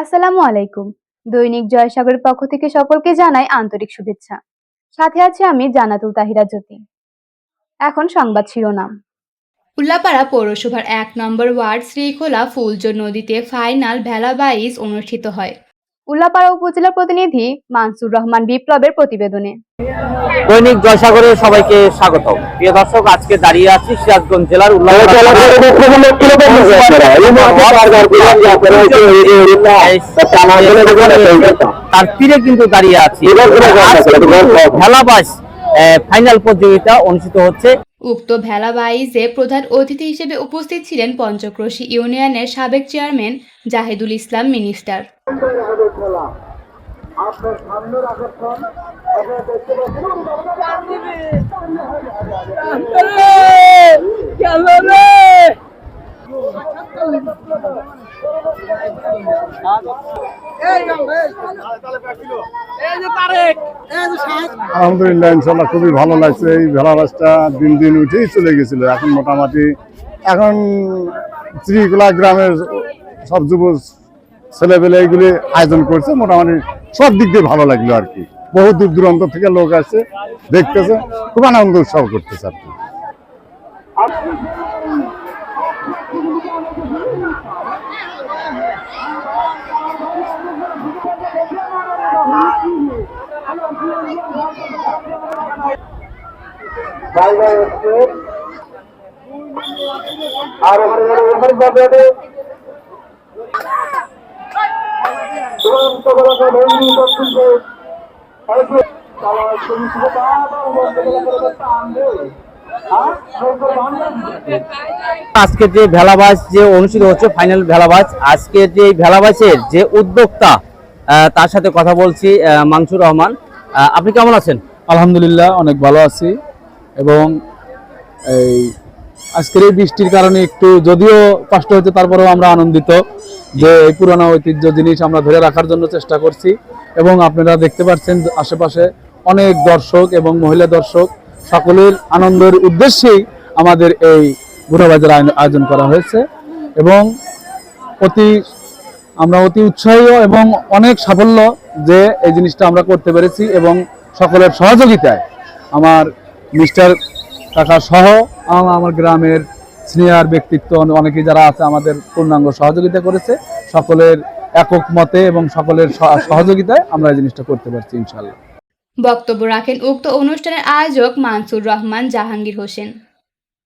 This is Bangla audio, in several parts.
আসসালামু আলাইকুম। দৈনিক জয়সাগরের পক্ষ থেকে সকলকে জানাই আন্তরিক শুভেচ্ছা। সাথে আছে আমি জানাতুল তাহিরা জ্যোতি। এখন সংবাদ শিরোনাম। উল্লাপাড়া পৌরসভার এক নম্বর ওয়ার্ড শ্রীখোলা ফুলজোর নদীতে ফাইনাল ভেলা বাইশ অনুষ্ঠিত হয়। উল্লাপাড়া উপজেলা প্রতিনিধি মানসুর রহমান বিপ্লবের প্রতিবেদনে। দৈনিক জয়সাগরে সবাইকে স্বাগত প্রিয় দর্শক আজকে দাঁড়িয়ে আছি সিরাজগঞ্জ জেলার তার তীরে কিন্তু দাঁড়িয়ে আছি। ভেলাবাস ফাইনাল প্রতিযোগিতা অনুষ্ঠিত হচ্ছে। উক্ত ভেলা বাইশে প্রধান অতিথি হিসেবে উপস্থিত ছিলেন পঞ্চক্রোশী ইউনিয়নের সাবেক চেয়ারম্যান জাহিদুল ইসলাম মিনিস্টার। আলহামদুলিল্লাহ ইনশাল্লাহ খুবই ভালো লাগছে। এই ভেলা বাসটা দিন দিন উঠেই চলে গেছিল। এখন মোটামুটি এখন শ্রীকোলা গ্রামের সব যুব ছেলেপেলে এইগুলি আয়োজন করছে, মোটামুটি সব দিক দিয়ে ভালো লাগল আর কি। বহু দূর দূরান্ত থেকে লোক আসছে দেখতেছে, খুব আনন্দ উৎসব করতেছে আর কি। আজকে যে ভেলাবাস যে অনুষ্ঠিত হচ্ছে ফাইনাল ভেলাবাস, আজকে যে ভেলাবাসের যে উদ্যোক্তা তার সাথে কথা বলছি মানসুর রহমান। আপনি কেমন আছেন? আলহামদুলিল্লাহ, অনেক ভালো আছি এবং এই আজকের এই বৃষ্টির কারণে একটু যদিও কষ্ট হচ্ছে, তারপরেও আমরা আনন্দিত। যে এই পুরানো ঐতিহ্য জিনিস আমরা ধরে রাখার জন্য চেষ্টা করছি। এবং আপনারা দেখতে পাচ্ছেন আশেপাশে অনেক দর্শক এবং মহিলা দর্শক সকলের আনন্দের উদ্দেশ্যেই আমাদের এই ঘোরাবাজার আয়োজন- করা হয়েছে। এবং অতি, আমরা অতি উৎসাহী এবং অনেক সাফল্য যে এই জিনিসটা আমরা করতে পেরেছি এবং সকলের সহযোগিতায়। আমার মিস্টার কাকা সহ আমার গ্রামের সিনিয়র ব্যক্তিত্ব অনেকে যারা আছে আমাদের পূর্ণাঙ্গ সহযোগিতা করেছে সকলের একক মতে এবং সকলের সহযোগিতায় আমরা এই জিনিসটা করতে পারছি ইনশাল্লাহ বক্তব্য রাখেন উক্ত অনুষ্ঠানের আয়োজক মানসুর রহমান জাহাঙ্গীর হোসেন।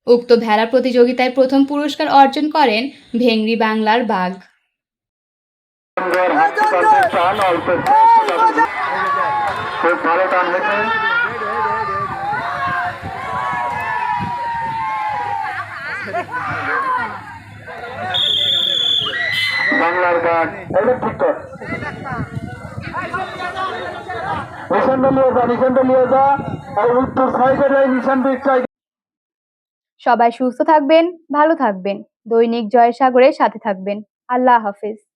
উক্ত ভেলা প্রতিযোগিতায় প্রথম পুরস্কার অর্জন করেন ভেংরি বাংলার বাঘ। খুব ভালো টান হয়েছে বাংলার গান এটা ঠিক কর নিশানটা নিয়ে যা নিশানটা নিয়ে যা আর উত্তর সাইডের সবাই সুস্থ থাকবেন ভালো থাকবেন। দৈনিক জয়সাগরের সাথে থাকবেন। আল্লাহ হাফেজ।